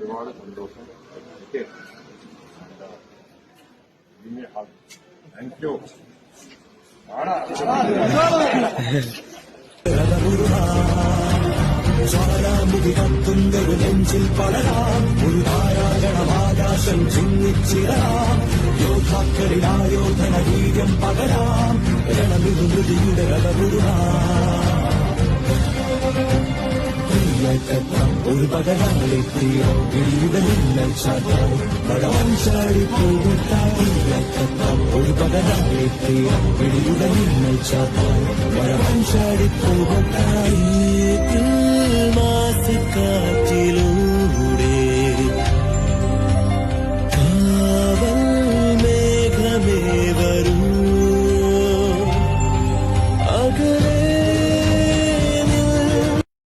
ഒരുപാട് സന്തോഷം. Thank you Jwalamukhi കത്തുന്നൊരു നെഞ്ചിൽ പടരാം ഒരു താരാഗണമാകാശം ചിന്നിച്ചിരാം യോദ്ധാക്കളിൽ ആയോധന വീര്യം പകരാം രണമിരുതിയുടെ കത്തം ഒരു പകരാളെ തീരോ ഇടിയുടലില്ല ചാട്ടം. പടവൻ ചാടി പോകുത്താറില്ല കത്തം ഒരു പകരാളെ തീരോ ഇടിയുടലില്ല ചാട്ടം പടവൻ ചാടി പോകുത്താറിയേറ്റിൽ മാസക്കാറ്റിലൂടെ. കാവൽ മേഘമേ വരൂ. അകലെ